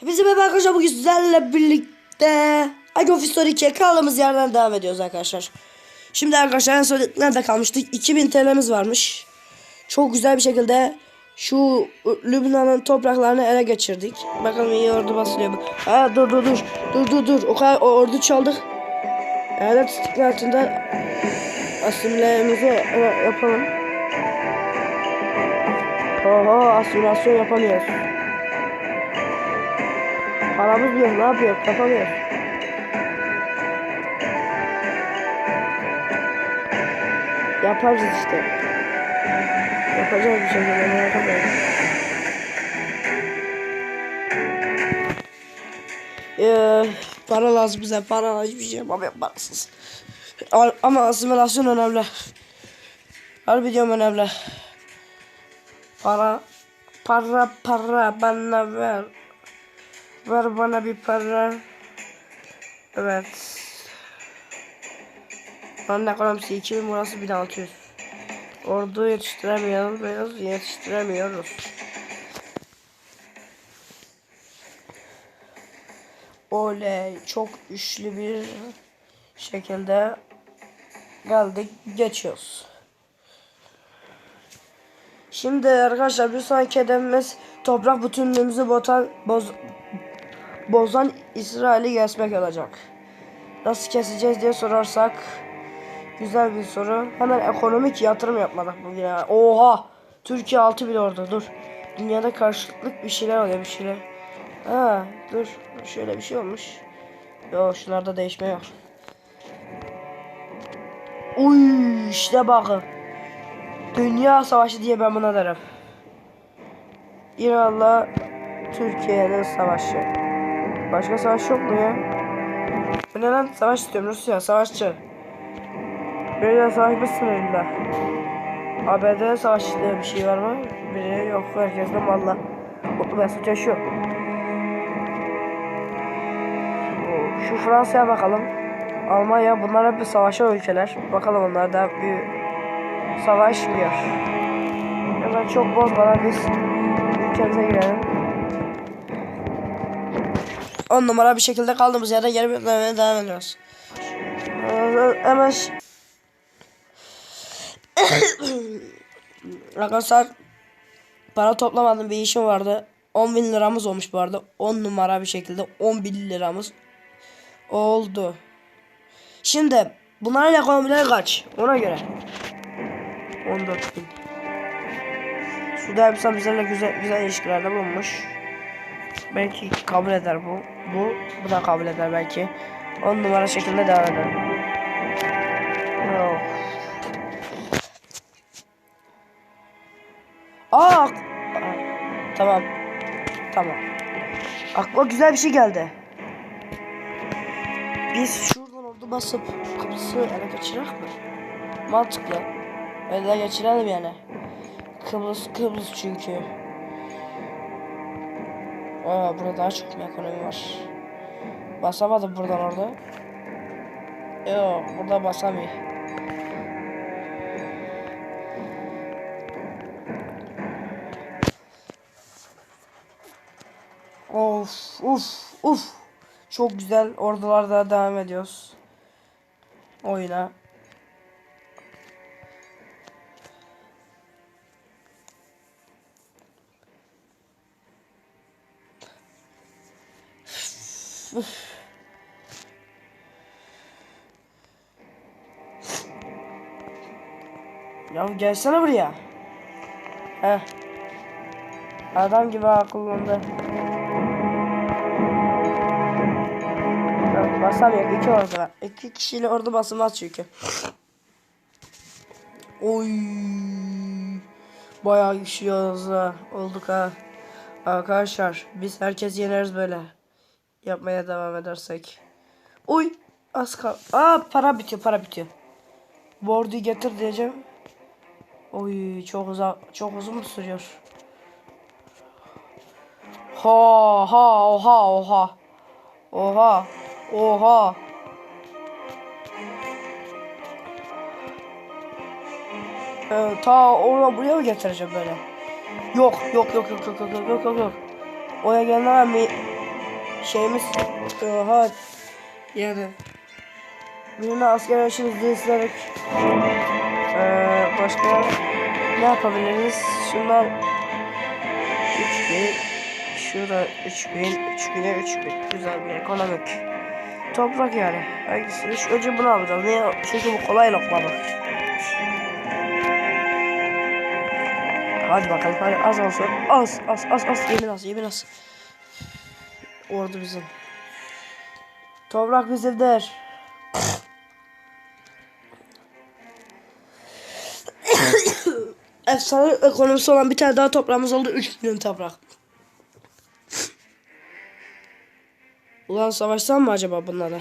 Hepinize merhaba arkadaşlar bugün sizlerle birlikte Age of History 2'ye kaldığımız yerden devam ediyoruz arkadaşlar. Şimdi arkadaşlar en son nerede kalmıştık? 2000 TL'miz varmış. Çok güzel bir şekilde şu Lübnan'ın topraklarını ele geçirdik. Bakalım iyi ordu basılıyor? Ha dur dur dur. Dur dur dur. O kadar o ordu çaldık. Eyalet istihbaratında asimilemizi yapalım. Oho asimilasyon yapamıyoruz. Paramız yok ne yapıyor yapamıyoruz. Yaparız işte. Yapacağız bir şekilde merak etmeyin. Ee, para lazım bize para hiçbir şey yapamıyorum parasız. Ama asimilasyon önemli. Harbi diyorum önemli. Para para para bana ver. Ver bana bir para. Evet. Anne ekonomisi 2000 burası 1600. Ordu yetiştiremiyoruz, yetiştiremiyoruz. Oley çok güçlü bir şekilde geldik geçiyoruz. Şimdi arkadaşlar bir sonraki hedefimiz toprak bütünlüğümüzü botan, boz, bozan İsrail'i kesmek olacak. Nasıl keseceğiz diye sorarsak güzel bir soru. Hemen ekonomik yatırım yapmadık bugün ya. Oha! Türkiye 6 bile orada dur. Dünyada karşılıklık bir şeyler oluyor bir şeyler. Ha dur şöyle bir şey olmuş. Yok şunlarda değişme yok. Uy işte bakın. Dünya Savaşı diye ben buna derim. İran'la Türkiye'nin savaşı. Başka savaş yok mu ya? Bu ne lan? Savaş istiyorum Rusya savaşçı. Böyle savaşmışsın elinde. ABD savaşı diye bir şey var mı? Biri yok. Herkes de valla. Mutlu mesut yaşıyor. Şu Fransa'ya bakalım. Almanya bunlar hep bir savaşan ülkeler. Bakalım onlar da bir savaşmıyor. Hemen çok bozmadan biz ülkemize girelim. 10 numara bir şekilde kaldığımız yerden geri beklemeye devam ediyoruz. Hemen Arkadaşlar para toplamadım bir işim vardı. 10 bin liramız olmuş bu arada. 10 numara bir şekilde 10 bin liramız oldu. Şimdi bunların ekonomileri kaç? Ona göre. 14 bin. Suudi Arabistan bizlerle güzel, güzel ilişkilerde bulunmuş. Belki kabul eder bu. Bu, bu da kabul eder belki. 10 numara şeklinde devam eder. Yok. Aa! Tamam. Tamam. Aklıma güzel bir şey geldi. Biz şuradan ordu basıp Kıbrıs'ı ele geçirir mi? Mantıklı. Ele geçirelim yani. Kıbrıs Kıbrıs çünkü. Aa burada daha çok ekonomi var. Basamadım buradan orada. Yok burada basamıyor. Of uf uf. Çok güzel ordularda devam ediyoruz. Oyuna. Üf. Ya gelsene buraya. Heh. Adam gibi akıllandı. Basamıyor iki var. İki kişiyle ordu basılmaz çünkü. Oy. Bayağı güçlüyoruz ha. Olduk ha. Arkadaşlar biz herkes yeneriz böyle. Yapmaya devam edersek. Uy. Az kal. Aa para bitiyor para bitiyor. Bu orduyu getir diyeceğim. Oy çok uzak çok uzun mu sürüyor? Ha ha oha oha. Oha. Oha. Ee, ta oradan buraya mı getireceğim böyle? Yok yok yok yok yok yok yok yok yok. Oraya gelemem mi? Şeyimiz oha yani birine asker yaşımızda istedik. Ee, başka ne yapabiliriz? Şunlar 3000 Şurada 3000 3000'e 3000 Güzel bir ekonomik Toprak yani Hangisi? Şu önce bunu alacağız Niye? Çünkü bu kolay lokma bak Hadi bakalım hadi az olsun Az az az az yemin az yemin az Ordu bizim. Toprak bizimdir. Efsane ekonomisi olan bir tane daha toprağımız oldu. 3 milyon toprak. Ulan savaşsam mı acaba bunlara?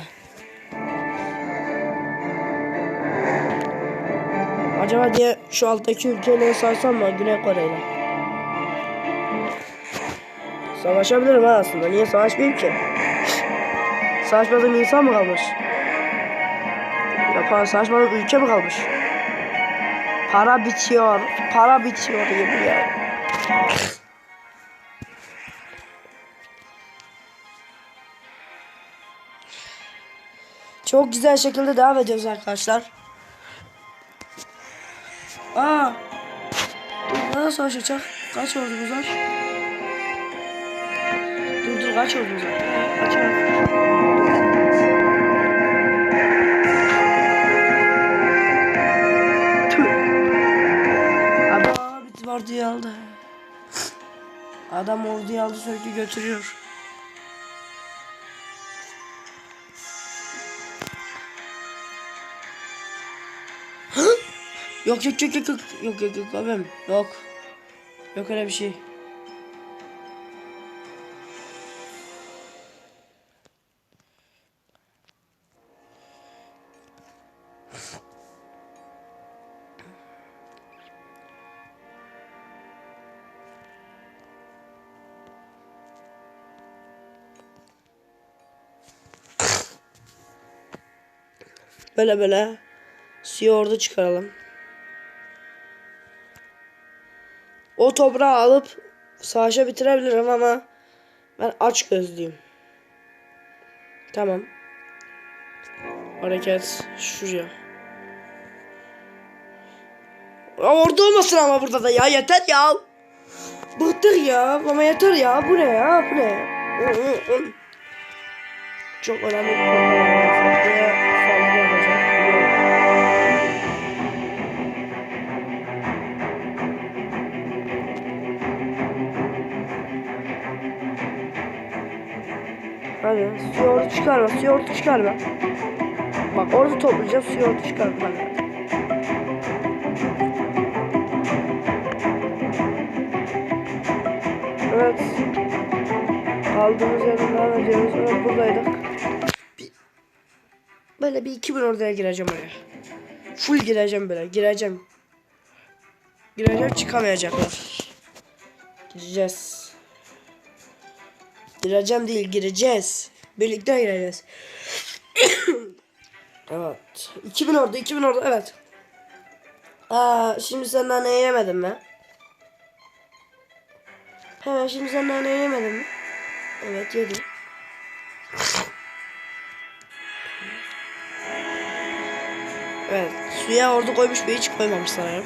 Acaba diye şu alttaki ülkeyle savaşsam mı? Güney Kore'yle? Savaşabilirim ha aslında. Niye savaşmayayım ki? Savaşmadığım insan mı kalmış? Ya savaşmadığım ülke mi kalmış? Para bitiyor. Para bitiyor gibi ya. Çok güzel şekilde devam ediyoruz arkadaşlar. Aa. Nasıl savaşacak? Kaç ordumuz var? Dur dur kaç ordumuz var? Kaç ordumuz Ama bitti orduyu aldı. Adam orduyu aldı sürekli götürüyor. Yok yok yok yok yok yok yok abim yok. Yok öyle bir şey. Böyle böyle orada çıkaralım. O toprağı alıp savaşa bitirebilirim ama ben aç gözlüyüm. Tamam. Hareket şuraya. Ya orada olmasın ama burada da ya yeter ya. Bıktık ya ama yeter ya bu ne ya bu ne? Çok önemli bir konu. Orada çıkarma, orada çıkarma. Bak orada toplayacağım, suyu orada çıkarma. Evet. Aldığımız yerden devam ediyoruz. Evet buradaydık. Bir, böyle bir 2000 oraya gireceğim oraya. Full gireceğim böyle, gireceğim. Gireceğim çıkamayacaklar. Gireceğiz. Gireceğim değil gireceğiz. Birlikte gireceğiz. evet. 2000 orada 2000 orada evet. Aa, şimdi sen nane yemedin mi? Hemen şimdi sen nane yemedin mi? Evet yedim. Evet suya orada koymuş bir hiç koymamış sanırım.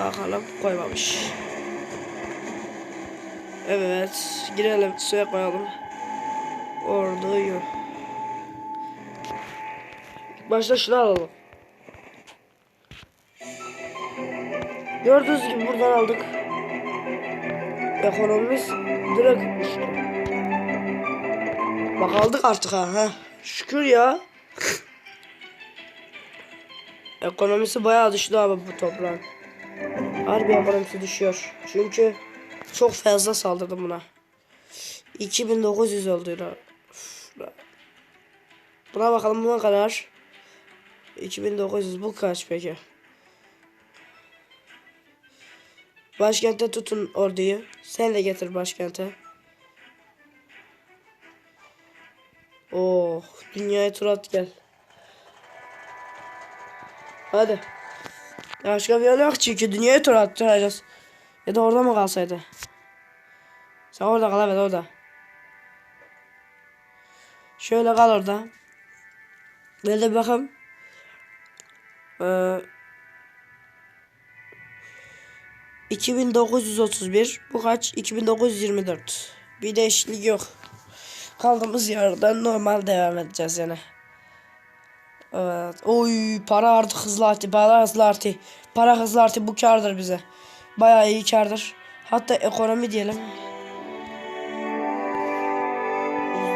Bakalım koymamış. Evet girelim suya koyalım. Orduyu. İlk başta şunu alalım. Gördüğünüz gibi buradan aldık. Ekonomimiz direkt uçtu. Bak aldık artık ha. ha. Şükür ya. Ekonomisi bayağı düştü abi bu toprağın. Harbi ekonomisi düşüyor. Çünkü çok fazla saldırdım buna. 2900 oldu la. Buna bakalım buna kadar. 2900 bu kaç peki? Başkente tutun orduyu. Sen de getir başkente. Oh, dünyaya tur at gel. Hadi. Başka bir yol yok çünkü dünyaya tur attıracağız. Ya da orada mı kalsaydı? Sen orada kal orada. Şöyle kal orada. Böyle bir bakayım. Ee, 2931. Bu kaç? 2924. Bir değişiklik yok. Kaldığımız yerden normal devam edeceğiz yani. Evet. Oy para artık hızlı arttı. Para hızlı arttı. Para hızlı arttı. Bu kardır bize. Bayağı iyi kardır. Hatta ekonomi diyelim.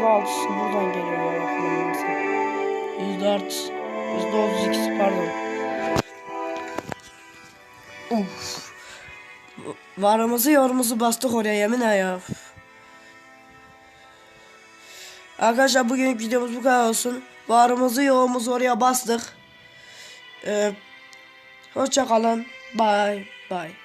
Yüzde altısı buradan geliyor ya. bakmamızın. Yüzde artı. Yüzde otuz pardon. Uf. Varımızı yorumuzu bastık oraya yemin ya. Arkadaşlar bugün videomuz bu kadar olsun. Varımızı yoğumuzu oraya bastık. Ee, hoşça kalın. Bye bye.